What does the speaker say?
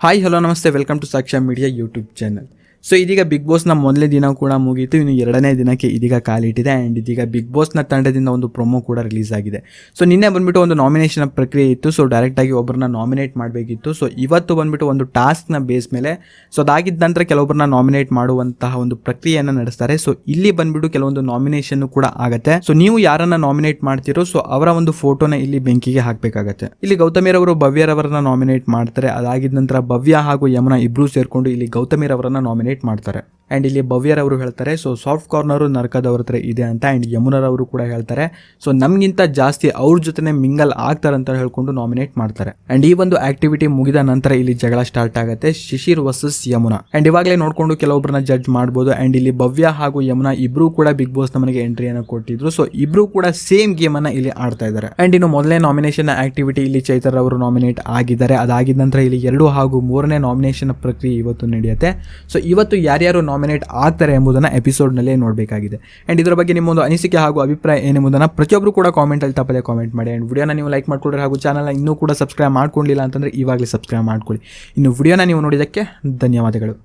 Hi hello నమస్తే welcome to Sakshi media YouTube channel so ಇದೀಗ big ಬಾಸ್ನ ಮೊದಲನೇ ದಿನ ಕೂಡ ಮುಗೀತು. ಇನ್ನು ಎರಡನೇ ದಿನಕ್ಕೆ ಇದೀಗ ಕಾಲಿಟ್ಟಿದೆ ಆ್ಯಂಡ್ ಇದೀಗ ಬಿಗ್ ಬಾಸ್ನ ತಂಡದಿಂದ ಒಂದು ಪ್ರೊಮೋ ಕೂಡ ರಿಲೀಸ್ ಆಗಿದೆ. ಸೊ ನಿನ್ನೆ ಬಂದ್ಬಿಟ್ಟು ಒಂದು ನಾಮಿನೇಷನ್ ಪ್ರಕ್ರಿಯೆ ಇತ್ತು. ಸೊ ಡೈರೆಕ್ಟಾಗಿ ಒಬ್ಬರನ್ನ ನಾಮಿನೇಟ್ ಮಾಡಬೇಕಿತ್ತು. ಸೊ ಇವತ್ತು ಬಂದ್ಬಿಟ್ಟು ಒಂದು ಟಾಸ್ಕ್ನ ಬೇಸ್ ಮೇಲೆ. ಸೊ ಅದಾಗಿದ್ದ ನಂತರ ಕೆಲವೊಬ್ಬರನ್ನ ನಾಮಿನೇಟ್ ಮಾಡುವಂತಹ ಒಂದು ಪ್ರಕ್ರಿಯೆಯನ್ನು ನಡೆಸ್ತಾರೆ. ಸೊ ಇಲ್ಲಿ ಬಂದ್ಬಿಟ್ಟು ಕೆಲವೊಂದು ನಾಮಿನೇಷನ್ ಕೂಡ ಆಗುತ್ತೆ. ಸೊ ನೀವು ಯಾರನ್ನ ನಾಮಿನೇಟ್ ಮಾಡ್ತೀರೋ ಸೊ ಅವರ ಒಂದು ಫೋಟೋನ ಇಲ್ಲಿ ಬೆಂಕಿಗೆ ಹಾಕಬೇಕಾಗತ್ತೆ. ಇಲ್ಲಿ ಗೌತಮಿರವರು ಭವ್ಯರವರನ್ನ ನಾಮಿನೇಟ್ ಮಾಡ್ತಾರೆ. ಅದಾಗಿದ್ದ ನಂತರ ಭವ್ಯ ಹಾಗೂ ಯಮುನಾ ಇಬ್ರು ಸೇರ್ಕೊಂಡು ಇಲ್ಲಿ ಗೌತಮಿರವರನ್ನ ನಾಮಿನೇಟ್ ಮಾಡ್ತಾರೆ. ಅಂಡ್ ಇಲ್ಲಿ ಭವ್ಯರವರು ಹೇಳ್ತಾರೆ ಸೊ ಸಾಫ್ಟ್ ಕಾರ್ನರು ನರಕದವ್ರ ಹತ್ರ ಇದೆ ಅಂತ ಅಂಡ್ ಯಮುನರವರು ಕೂಡ ಹೇಳ್ತಾರೆ. ಸೊ ನಮಗಿಂತ ಜಾಸ್ತಿ ಅವ್ರ ಜೊತೆ ಮಿಂಗಲ್ ಆಗ್ತಾರೆ ಅಂತ ಹೇಳ್ಕೊಂಡು ನಾಮಿನೇಟ್ ಮಾಡ್ತಾರೆ. ಅಂಡ್ ಈ ಒಂದು ಆಕ್ಟಿವಿಟಿ ಮುಗಿದ ನಂತರ ಇಲ್ಲಿ ಜಗಳ ಸ್ಟಾರ್ಟ್ ಆಗುತ್ತೆ, ಶಿಶಿರ್ ವರ್ಸಸ್ ಯಮುನಾ. ಅಂಡ್ ಇವಾಗಲೇ ನೋಡಿಕೊಂಡು ಕೆಲವೊಬ್ಬರನ್ನ ಜಡ್ಜ್ ಮಾಡ್ಬೋದು. ಅಂಡ್ ಇಲ್ಲಿ ಭವ್ಯ ಹಾಗೂ ಯಮುನಾ ಇಬ್ರು ಕೂಡ ಬಿಗ್ ಬಾಸ್ ನಮಗೆ ಎಂಟ್ರಿಯನ್ನು ಕೊಟ್ಟಿದ್ರು. ಸೊ ಇಬ್ರು ಕೂಡ ಸೇಮ್ ಗೇಮ್ ಅನ್ನ ಇಲ್ಲಿ ಆಡ್ತಾ ಇದ್ದಾರೆ ಅಂಡ್ ಇನ್ನು ಮೊದಲನೇ ನಾಮಿನೇಷನ್ ಆಕ್ಟಿವಿಟಿ ಇಲ್ಲಿ ಚೈತರ್ ಅವರು ನಾಮಿನೇಟ್ ಆಗಿದ್ದಾರೆ. ಅದಾಗಿದ ನಂತರ ಇಲ್ಲಿ ಎರಡು ಹಾಗೂ ಮೂರನೇ ನಾಮಿನೇಷನ್ ಪ್ರಕ್ರಿಯೆ ಇವತ್ತು ನಡೆಯುತ್ತೆ. ಸೊ ಇವತ್ತು ಯಾರ್ಯಾರು ನಾಮಿನೇಟ್ ಆಗ್ತಾರೆ ಎಂಬುದನ್ನು ಎಪಿಸೋಡ್ನಲ್ಲೇ ನೋಡಬೇಕಾಗಿದೆ. ಆ್ಯಂಡ್ ಇದರ ಬಗ್ಗೆ ನಿಮ್ಮೊಂದು ಅನಿಸಿಕೆ ಹಾಗೂ ಅಭಿಪ್ರಾಯ ಏನೆಂಬುದನ್ನು ಪ್ರತಿಯೊಬ್ಬರು ಕೂಡ ಕಾಮೆಂಟಲ್ಲಿ ತಪ್ಪದೆ ಕಾಮೆಂಟ್ ಮಾಡಿ. ಆ್ಯಂಡ್ ವಿಡಿಯೋನ ನೀವು ಲೈಕ್ ಮಾಡ್ಕೊಳ್ರಿ ಹಾಗೂ ಚಾನಲ್ನ ಇನ್ನೂ ಕೂಡ ಸಬ್ಸ್ಕ್ರೈಬ್ ಮಾಡ್ಕೊಂಡಿಲ್ಲ ಅಂತಂದರೆ ಇವಾಗಲೇ ಸಬ್ಸ್ಕ್ರೈಬ್ ಮಾಡ್ಕೊಳ್ಳಿ. ಇನ್ನು ವಿಡಿಯೋನ ನೀವು ನೋಡಿದ್ದಕ್ಕೆ ಧನ್ಯವಾದಗಳು.